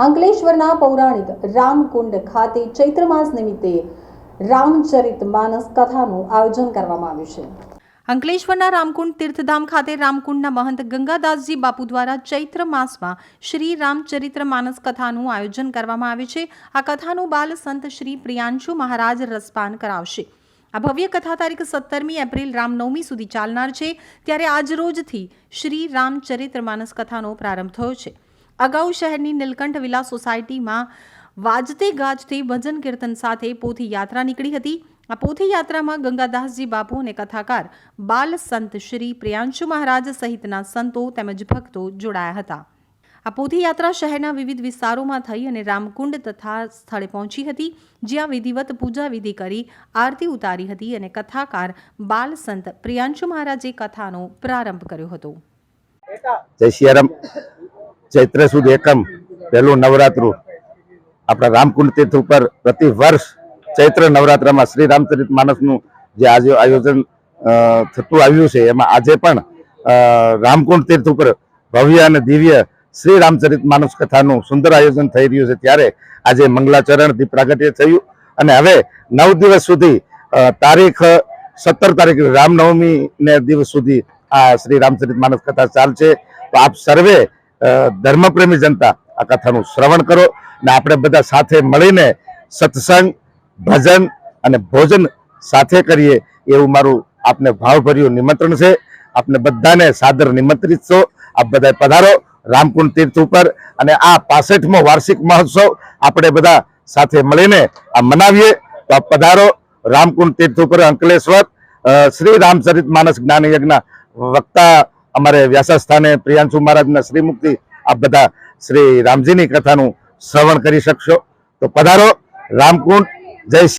અંકલેશ્વરના પૌરાણિક રામકુંડ ખાતે ચૈત્ર માસ નિમિત્તે રામચરિત માનસ કથાનું આયોજન કરવામાં આવ્યું છે. અંકલેશ્વરના રામકુંડ તીર્થધામ ખાતે રામકુંડના મહંત ગંગાદાસજી બાપુ દ્વારા ચૈત્ર માસમાં શ્રી રામચરિત્ર માનસ કથાનું આયોજન કરવામાં આવે છે. આ કથાનું બાલ સંત શ્રી પ્રિયાંશુ મહારાજ રસપાન કરાવશે. આ ભવ્ય કથા તારીખ સત્તરમી એપ્રિલ રામનવમી સુધી ચાલનાર છે. ત્યારે આજરોજથી શ્રી રામચરિત્ર માનસ કથાનો પ્રારંભ થયો છે. અગાઉ શહેરની નીલકંઠ વિલા સોસાયટીમાં વાજતે ગાજતે ભજન કીર્તન સાથે પોથી યાત્રા નીકળી હતી. આ પોથી યાત્રામાં ગંગાદાસજી બાપુ અને કથાકાર બાલ સંત શ્રી પ્રિયાંશુ મહારાજ સહિતના સંતો તેમજ ભક્તો જોડાયા હતા. આ પોથી યાત્રા શહેરના વિવિધ વિસ્તારોમાં થઈ અને રામકુંડ તથા સ્થળે પહોંચી હતી, જ્યાં વિધિવત પૂજા વિધિ કરી આરતી ઉતારી હતી અને કથાકાર બાલ સંત પ્રિયાંશુ મહારાજે કથાનો પ્રારંભ કર્યો હતો. જય ચૈત્ર સુદ એકમ પહેલું નવરાત્રુ. આપણા રામકુંડ તીર્થ ઉપર પ્રતિ વર્ષ ચૈત્ર નવરાત્રમાં શ્રી રામચરિત માનસનું જે આજે આયોજન થતું આવ્યું છે, એમાં આજે પણ રામકુંડ તીર્થ ઉપર ભવ્ય અને દિવ્ય શ્રી રામચરિત માનસ કથાનું સુંદર આયોજન થઈ રહ્યું છે. ત્યારે આજે મંગલાચરણ દીપ પ્રાગટ્ય થયું અને હવે નવ દિવસ સુધી તારીખ સત્તર તારીખ રામનવમી ને દિવસ સુધી આ શ્રી રામચરિત માનસ કથા ચાલશે. તો આપ સર્વે ધર્મપ્રેમી જનતા આ કથાનું શ્રવણ કરો અને આપણે બધા સાથે મળીને સત્સંગ, ભજન અને ભોજન સાથે કરીએ એવું મારું આપને ભાવભર્યું નિમંત્રણ છે. આપને બધાને સાદર નિમંત્રિત છો. આપ બધા પધારો રામકુંડ તીર્થ ઉપર અને આ પાસઠમો વાર્ષિક મહોત્સવ આપણે બધા સાથે મળીને આ મનાવીએ. તો આપ પધારો રામકુંડ તીર્થ ઉપર અંકલેશ્વર શ્રી રામચરિત માનસ જ્ઞાન યજ્ઞ વક્તા અમારે વ્યાસસ્થાને પ્રિયાંશુ મહારાજના શ્રીમુક્તિ આપ બધા શ્રી રામજીની કથાનું શ્રવણ કરી શકશો. તો પધારો, રામકુંડ, જય